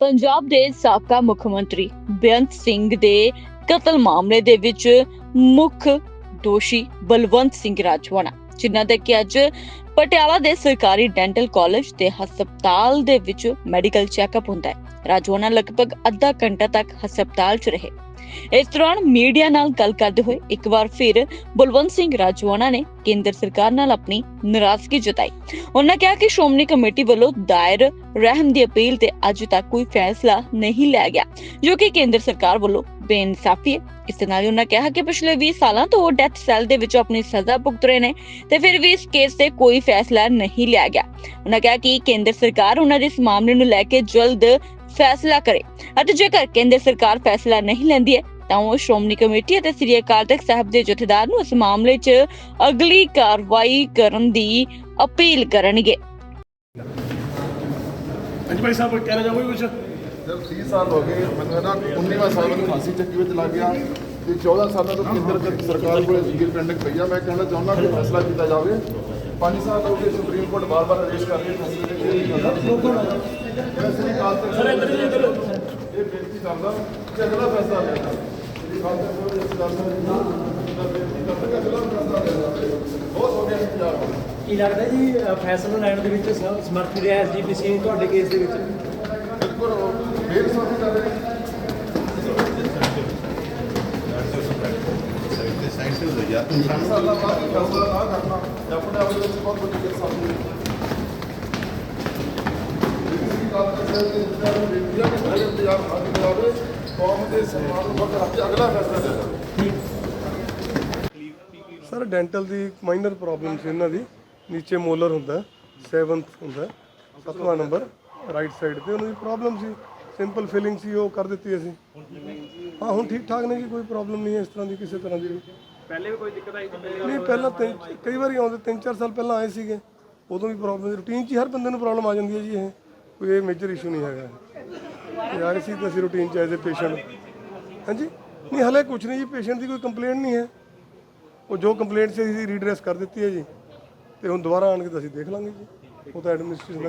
ਪੰਜਾਬ ਦੇ ਸਾਬਕਾ ਮੁੱਖ ਮੰਤਰੀ ਬੇਅੰਤ ਸਿੰਘ ਦੇ ਕਤਲ ਮਾਮਲੇ ਦੇ ਵਿੱਚ ਮੁੱਖ ਦੋਸ਼ੀ ਬਲਵੰਤ ਸਿੰਘ ਰਾਜਵਾਨਾ ਜਿਨ੍ਹਾਂ ਦੇ ਕਿ ਅੱਜ ਪਟਿਆਲਾ ਦੇ ਸਰਕਾਰੀ ਡੈਂਟਲ ਕਾਲਜ ਤੇ ਹਸਪਤਾਲ ਦੇ ਵਿੱਚ ਮੈਡੀਕਲ ਚੈੱਕਅਪ ਹੁੰਦਾ ਹੈ। ਰਾਜਵਾਨਾ ਲਗਭਗ ਅੱਧਾ ਘੰਟਾ ਤੱਕ ਹਸਪਤਾਲ 'ਚ ਰਹੇ। ਇਸ ਦੌਰਾਨ ਮੀਡੀਆ ਨਾਲ ਗੱਲ ਕਰਦੇ ਹੋਏ ਇੱਕ ਵਾਰ ਫਿਰ ਬਲਵੰਤ ਸਿੰਘ ਰਾਜਵਾਨਾ ਨੇ ਕੇਂਦਰ ਸਰਕਾਰ ਨਾਲ ਆਪਣੀ ਨਾਰਾਜ਼ਗੀ ਜਤਾਈ। ਉਹਨਾਂ ਕਿਹਾ ਕਿ ਸ਼੍ਰੋਮਣੀ ਕਮੇਟੀ ਵੱਲੋਂ ਦਾਇਰ ਰਹਿਮ ਦੀ ਅਪੀਲ ਤੇ ਅੱਜ ਤੱਕ ਕੋਈ ਫੈਸਲਾ ਨਹੀਂ ਲਿਆ ਗਿਆ, ਜੋ ਕਿ ਕੇਂਦਰ ਸਰਕਾਰ ਵੱਲੋਂ ਬੇਇਨਸਾਫੀ ਹੈ। ਇਸ ਨਾਲ ਹੀ ਉਹਨਾਂ ਕਿਹਾ ਕਿ ਪਿਛਲੇ 20 ਸਾਲਾਂ ਤੋਂ ਉਹ ਡੈਥ ਸੈੱਲ ਦੇ ਵਿੱਚ ਆਪਣੀ ਸਜ਼ਾ ਭੁਗਤ ਰਹੇ ਨੇ ਤੇ ਫਿਰ ਵੀ ਇਸ ਕੇਸ ਤੇ ਕੋਈ ਫੈਸਲਾ ਨਹੀਂ ਲਿਆ ਗਿਆ। ਉਹਨਾਂ ਕਿਹਾ ਕਿ ਕੇਂਦਰ ਸਰਕਾਰ ਉਹਨਾਂ ਦੇ ਇਸ ਮਾਮਲੇ ਨੂੰ ਲੈ ਕੇ ਜਲਦ ਫੈਸਲਾ ਕਰੇ। ਅਤੇ ਜੇਕਰ ਕੇਂਦਰ ਸਰਕਾਰ ਫੈਸਲਾ ਨਹੀਂ ਲੈਂਦੀ ਹੈ ਤਾਂ ਉਹ ਸ਼੍ਰੋਮਣੀ ਕਮੇਟੀ ਅਤੇ ਸ੍ਰੀ ਅਕਾਲ ਤਖਤ ਸਾਹਿਬ ਦੇ ਜਥੇਦਾਰ ਨੂੰ ਇਸ ਮਾਮਲੇ 'ਚ ਅਗਲੀ ਕਾਰਵਾਈ ਕਰਨ ਦੀ ਅਪੀਲ ਕਰਨਗੇ। ਹਾਂਜੀ ਭਾਈ ਸਾਹਿਬ ਕਹਿਣਾ ਚਾਹੋਗੇ ਕੁਝ ਜਦ 30 ਸਾਲ ਹੋ ਗਏ ਮੈਨੂੰ ਨਾ 19ਵਾਂ ਸਾਲ ਮੈਨੂੰ ਫਾਂਸੀ ਚੱਕੀ ਵਿੱਚ ਲੱਗ ਗਿਆ ਤੇ 14 ਸਾਲਾਂ ਤੋਂ ਕੇਂਦਰ ਸਰਕਾਰ ਕੋਲ ਜੀਰ ਪੈਂਡਿੰਗ ਪਈ ਆ। ਮੈਂ ਕਹਿਣਾ ਚਾਹੁੰਦਾ ਕਿ ਫੈਸਲਾ ਕੀਤਾ ਜਾਵੇ। 5 ਸਾਲ ਹੋ ਗਏ ਸੁਪਰੀਮ ਕੋਰਟ ਬਾਰ-ਬਾਰ ਆਦੇਸ਼ ਕਰ ਰਹੀ ਹੈ ਫੈਸਲੇ ਦੇ ਕੇ ਨਹੀਂ ਹੁੰਦਾ ਮੈਂ ਸ੍ਰੀ ਅਕਾਲ ਤਖਤ ਸਾਹਿਬ ਇਹ ਬੇਨਤੀ ਕਰਦਾ ਕਿ ਅਗਲਾ ਫੈਸਲਾ ਜਾਵੇ। ਸ੍ਰੀ ਅਕਾਲ ਤਖਤ ਸਾਹਿਬ ਦੇ ਸਰਕਾਰ ਸਾਹਿਬ ਨੂੰ ਬੇਨਤੀ ਕਰਦਾ ਕਿ ਅਗਲਾ ਫੈਸਲਾ ਜਾਵੇ। ਬਹੁਤ ਹੋ ਗਿਆ ਇੰਤਜ਼ਾਰ ਕੀ ਲੱਗਦਾ ਜੀ ਫੈਸਲਾ ਲੈਣ ਦੇ ਵਿੱਚ ਸਮਰਥ ਰਿਹਾ ਐਸਜੀਪੀਸੀ ਤੁਹਾਡੇ ਕੇਸ ਦੇ ਵਿੱਚ? ਬਿਲਕੁਲ ਫੇਰ ਸਾਫੀ ਕਰ ਰਹੇ ਨੇ ਸਾਲਾਂ ਬਾਅਦ ਇਹ ਫੈਸਲਾ ਨਾ ਕਰਨਾ ਇਹ ਆਪਣੇ ਆਪ ਦੇ ਵਿੱਚ ਬਹੁਤ ਵੱਡੀ ਗੱਲ ਸਾਹਮਣੇ ਸਰ, ਡੈਂਟਲ ਦੀ ਮਾਈਨਰ ਪ੍ਰੋਬਲਮ ਸੀ ਇਹਨਾਂ ਦੀ। ਨੀਚੇ ਮੋਲਰ ਹੁੰਦਾ 7th ਹੁੰਦਾ, ਸੱਤਵਾਂ ਨੰਬਰ ਰਾਈਟ ਸਾਈਡ ਤੇ ਉਹਨਾਂ ਦੀ ਪ੍ਰੋਬਲਮ ਸੀ। ਸਿੰਪਲ ਫਿਲਿੰਗ ਸੀ, ਉਹ ਕਰ ਦਿੱਤੀ ਅਸੀਂ। ਹਾਂ, ਹੁਣ ਠੀਕ ਠਾਕ ਨੇ ਜੀ, ਕੋਈ ਪ੍ਰੋਬਲਮ ਨਹੀਂ ਹੈ ਇਸ ਤਰ੍ਹਾਂ ਦੀ, ਕਿਸੇ ਤਰ੍ਹਾਂ ਦੀ ਪਹਿਲੇ ਵੀ ਕੋਈ ਦਿੱਕਤ ਆਈ ਨਹੀਂ, ਪਹਿਲਾਂ ਤਿੰਨ, ਕਈ ਵਾਰੀ ਆਉਂਦੇ, ਤਿੰਨ ਚਾਰ ਸਾਲ ਪਹਿਲਾਂ ਆਏ ਸੀਗੇ। ਉਦੋਂ ਵੀ ਪ੍ਰੋਬਲਮ ਰੂਟੀਨ 'ਚ ਹੀ ਹਰ ਬੰਦੇ ਨੂੰ ਪ੍ਰੋਬਲਮ ਆ ਜਾਂਦੀ ਹੈ ਜੀ ਇਹ। ਕੋਈ ਇਹ ਮੇਜਰ ਇਸ਼ੂ ਨਹੀਂ ਹੈਗਾ। ਇਹ ਆਏ ਸੀ ਤਾਂ ਅਸੀਂ ਰੂਟੀਨ 'ਚ ਐਜ਼ ਅ ਪੇਸ਼ੈਂਟ ਹਾਂਜੀ? ਨਹੀਂ, ਹਲੇ ਕੁਝ ਨਹੀਂ ਜੀ। ਪੇਸ਼ੈਂਟ ਦੀ ਕੋਈ ਕੰਪਲੇਂਟ ਨਹੀਂ ਹੈ। ਉਹ ਜੋ ਕੰਪਲੇਂਟ ਸੀ, ਅਸੀਂ ਰੀਡਰੈਸ ਕਰ ਦਿੱਤੀ ਹੈ ਜੀ। ਤੇ ਹੁਣ ਦੁਬਾਰਾ ਆਣ ਕੇ ਤਾਂ ਅਸੀਂ ਦੇਖ ਲਾਂਗੇ ਜੀ। ਉਹ ਤਾਂ ਐਡਮਿਨਿਸਟ੍ਰੇਸ਼ਨ